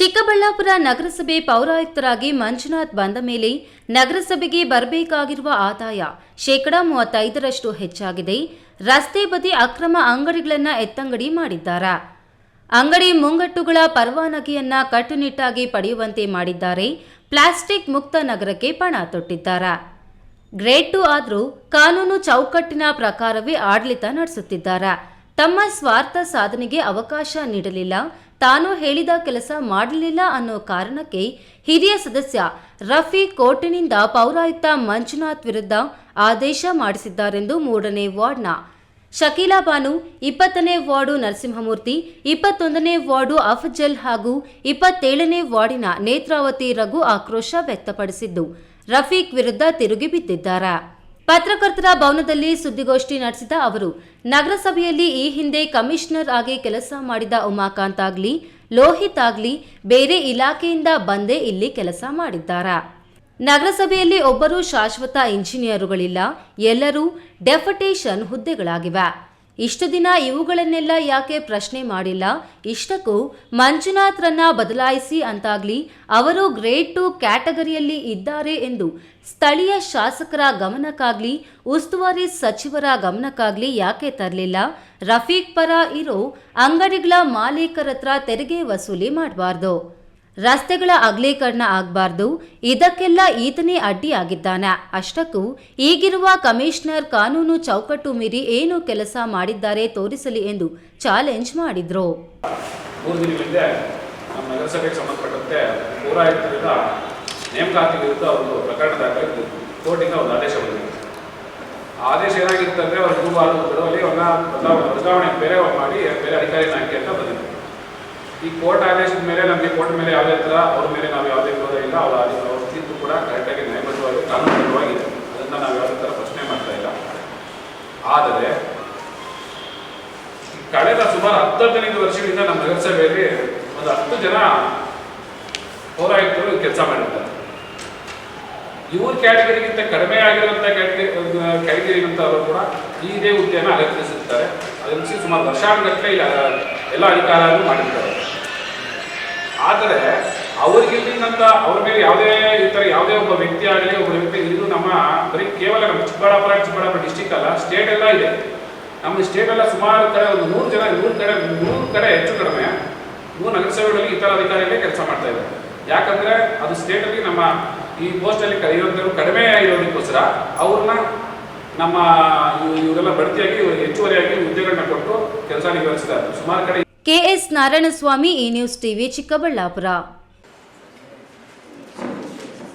ಚಿಕ್ಕಬಳ್ಳಾಪುರ ನಗರಸಭೆ ಪೌರಾಯುಕ್ತರಾಗಿ ಮಂಜುನಾಥ್ ಬಂದ ಮೇಲೆ ನಗರಸಭೆಗೆ ಬರಬೇಕಾಗಿರುವ ಆದಾಯ ಶೇಕಡ ಮೂವತ್ತೈದರಷ್ಟು ಹೆಚ್ಚಾಗಿದೆ. ರಸ್ತೆ ಬದಿ ಅಕ್ರಮ ಅಂಗಡಿಗಳನ್ನು ಎತ್ತಂಗಡಿ ಮಾಡಿದ್ದಾರೆ. ಅಂಗಡಿ ಮುಂಗಟ್ಟುಗಳ ಪರವಾನಗಿಯನ್ನ ಕಟ್ಟುನಿಟ್ಟಾಗಿ ಪಡೆಯುವಂತೆ ಮಾಡಿದ್ದಾರೆ. ಪ್ಲಾಸ್ಟಿಕ್ ಮುಕ್ತ ನಗರಕ್ಕೆ ಪಣ ತೊಟ್ಟಿದ್ದಾರೆ. ಗ್ರೇಡ್ ಟು ಆದರೂ ಕಾನೂನು ಚೌಕಟ್ಟಿನ ಪ್ರಕಾರವೇ ಆಡಳಿತ ನಡೆಸುತ್ತಿದ್ದಾರೆ. ತಮ್ಮ ಸ್ವಾರ್ಥ ಸಾಧನೆಗೆ ಅವಕಾಶ ನೀಡಲಿಲ್ಲ. ತಾನು ಹೇಳಿದ ಕೆಲಸ ಮಾಡಲಿಲ್ಲ ಅನ್ನೋ ಕಾರಣಕ್ಕೆ ಹಿರಿಯ ಸದಸ್ಯ ರಫಿ ಕೋರ್ಟಿನಿಂದ ಪೌರಾಯುಕ್ತ ಮಂಜುನಾಥ್ ವಿರುದ್ಧ ಆದೇಶ ಮಾಡಿಸಿದ್ದಾರೆಂದು ಮೂರನೇ ವಾರ್ಡ್ನ ಶಕೀಲಾ ಬಾನು, ಇಪ್ಪತ್ತನೇ ವಾರ್ಡು ನರಸಿಂಹಮೂರ್ತಿ, ಇಪ್ಪತ್ತೊಂದನೇ ವಾರ್ಡು ಅಫಜಲ್ ಹಾಗೂ ಇಪ್ಪತ್ತೇಳನೇ ವಾರ್ಡಿನ ನೇತ್ರಾವತಿ ರಘು ಆಕ್ರೋಶ ವ್ಯಕ್ತಪಡಿಸಿದ್ದು. ರಫೀಕ್ ವಿರುದ್ಧ ತಿರುಗಿ ಬಿದ್ದಿದ್ದಾರೆ. ಪತ್ರಕರ್ತರ ಭವನದಲ್ಲಿ ಸುದ್ದಿಗೋಷ್ಠಿ ನಡೆಸಿದ ಅವರು, ನಗರಸಭೆಯಲ್ಲಿ ಈ ಹಿಂದೆ ಕಮಿಷನರ್ ಆಗಿ ಕೆಲಸ ಮಾಡಿದ ಉಮಾಕಾಂತ್ ಆಗ್ಲಿ, ಲೋಹಿತ್ ಆಗ್ಲಿ ಬೇರೆ ಇಲಾಖೆಯಿಂದ ಬಂದೇ ಇಲ್ಲಿ ಕೆಲಸ ಮಾಡಿದ್ದಾರೆ. ನಗರಸಭೆಯಲ್ಲಿ ಒಬ್ಬರು ಶಾಶ್ವತ ಇಂಜಿನಿಯರುಗಳಿಲ್ಲ, ಎಲ್ಲರೂ ಡೆಫಟೇಷನ್ ಹುದ್ದೆಗಳಾಗಿವೆ. ಇಷ್ಟು ದಿನ ಇವುಗಳನ್ನೆಲ್ಲ ಯಾಕೆ ಪ್ರಶ್ನೆ ಮಾಡಿಲ್ಲ? ಇಷ್ಟಕ್ಕೂ ಮಂಜುನಾಥ್ರನ್ನ ಬದಲಾಯಿಸಿ ಅಂತಾಗ್ಲಿ ಅವರು ಗ್ರೇಡ್ ಟು ಕ್ಯಾಟಗರಿಯಲ್ಲಿ ಇದ್ದಾರೆ ಎಂದು ಸ್ಥಳೀಯ ಶಾಸಕರ ಗಮನಕ್ಕಾಗ್ಲಿ, ಉಸ್ತುವಾರಿ ಸಚಿವರ ಗಮನಕ್ಕಾಗ್ಲಿ ಯಾಕೆ ತರಲಿಲ್ಲ? ರಫೀಕ್ ಪರ ಇರೋ ಅಂಗಡಿಗಳ ಮಾಲೀಕರತ್ರ ತೆರಿಗೆ ವಸೂಲಿ ಮಾಡಬಾರ್ದು. ರಸ್ತೆಗಳ ಅಗಲೀಕರಣ ಆಗಬಾರ್ದು, ಇದಕ್ಕೆಲ್ಲ ಈತನೇ ಅಡ್ಡಿಯಾಗಿದ್ದಾನೆ. ಅಷ್ಟಕ್ಕೂ ಈಗಿರುವ ಕಮಿಷನರ್ ಕಾನೂನು ಚೌಕಟ್ಟು ಮೀರಿ ಏನು ಕೆಲಸ ಮಾಡಿದ್ದಾರೆ ತೋರಿಸಲಿ ಎಂದು ಚಾಲೆಂಜ್ ಮಾಡಿದ್ರು. ಆದೇಶ ಬಂದಿದೆ. ಅವರು ಬಿಡುವಲ್ಲಿ ಅವನ್ನ ಬದಲಾವಣೆ ಬೇರೆ ಮಾಡಿ, ಬೇರೆ ಅಧಿಕಾರಿನ ಹಾಕಿ ಅಂತ ಬಂದಿದೆ. ಈ ಕೋರ್ಟ್ ಆದೇಶದ ಮೇಲೆ ನಮಗೆ ಕೋರ್ಟ್ ಮೇಲೆ ಯಾವುದೇ ಥರ ಅವ್ರ ಮೇಲೆ ನಾವು ಯಾವುದೇ ವಿರೋಧ ಇಲ್ಲ. ಅವರ ಅವ್ರ ತೀರ್ಪು ಕೂಡ ಕರೆಕ್ಟಾಗಿ ನ್ಯಾಯಬದ್ಧವಾಗಿ ಕಾನೂನುಬದ್ಧವಾಗಿದೆ ಅದನ್ನು ನಾವು ಯಾವುದೇ ಥರ ಪ್ರಶ್ನೆ ಮಾಡ್ತಾ ಇಲ್ಲ. ಆದರೆ, ಕಳೆದ ಸುಮಾರು ಹತ್ತು ಹದಿನೈದು ವರ್ಷಗಳಿಂದ ನಮ್ಮ ನಗರಸಭೆಯಲ್ಲಿ ಒಂದು ಹತ್ತು ಜನ ಪೌರಾಯುಕ್ತರು ಕೆಲಸ ಮಾಡಿರ್ತಾರೆ. ಇವ್ರ ಕ್ಯಾಟಗರಿಗಿಂತ ಕಡಿಮೆ ಆಗಿರುವಂಥ ಕ್ಯಾಟಗರಿ ಕ್ಯಾಟಗರಿಗಿಂತವರು ಕೂಡ ಈ ಇದೇ ಹುದ್ದೆಯನ್ನು ಅಲಕ್ಷಿಸುತ್ತಾರೆ ಅದನ್ನು ಸುಮಾರು ವರ್ಷಾನುಗಟ್ಟಲೆ ಇಲ್ಲ. ಎಲ್ಲ ಅಧಿಕಾರಗಳು ಮಾಡಿರ್ತಾರೆ ಆದರೆ ಅವ್ರಿಗಿಂತ ಅವ್ರ ಮೇಲೆ ಯಾವುದೇ ಈ ಥರ ಯಾವುದೇ ಒಬ್ಬ ವ್ಯಕ್ತಿ ಆಗಲಿ, ಒಬ್ಬ ವ್ಯಕ್ತಿ ಇದು ನಮ್ಮ ಬರೀ ಕೇವಲ ನಮ್ಮ ಚಿಕ್ಕಬಳ್ಳಾಪುರ ಚಿಕ್ಕಬಳ್ಳಾಪುರ ಡಿಸ್ಟಿಕ್ ಅಲ್ಲ ಸ್ಟೇಟ್ ಎಲ್ಲ ಇದೆ. ನಮ್ಮ ಸ್ಟೇಟ್ ಎಲ್ಲ ಸುಮಾರು ಕಡೆ ಒಂದು ನೂರು ಜನ, ನೂರು ಕಡೆ ನೂರು ಕಡೆ ಹೆಚ್ಚು ಕಡಿಮೆ ನೂರು ನಗರಸಭೆಗಳಲ್ಲಿ ಈ ಥರ ಅಧಿಕಾರಿಗಳೇ ಕೆಲಸ ಮಾಡ್ತಾ ಇದ್ದಾರೆ. ಯಾಕಂದ್ರೆ ಅದು ಸ್ಟೇಟಲ್ಲಿ ನಮ್ಮ ಈ ಪೋಸ್ಟಲ್ಲಿ ಇರೋಂಥವ್ರು ಕಡಿಮೆ ಇರೋದಕ್ಕೋಸ್ಕರ ಅವ್ರನ್ನ ನಮ್ಮ ಇವ್- ಇವರೆಲ್ಲ ಬಡ್ತಿಯಾಗಿ ಹೆಚ್ಚುವರಿಯಾಗಿ ಹುದ್ದೆಗಳನ್ನ ಕೊಟ್ಟು ಕೆಲಸ ನಿರ್ವಹಿಸ್ತಾರೆ ಸುಮಾರು ಕಡೆ KS Narayanaswamy E news TV Chikkaballapur.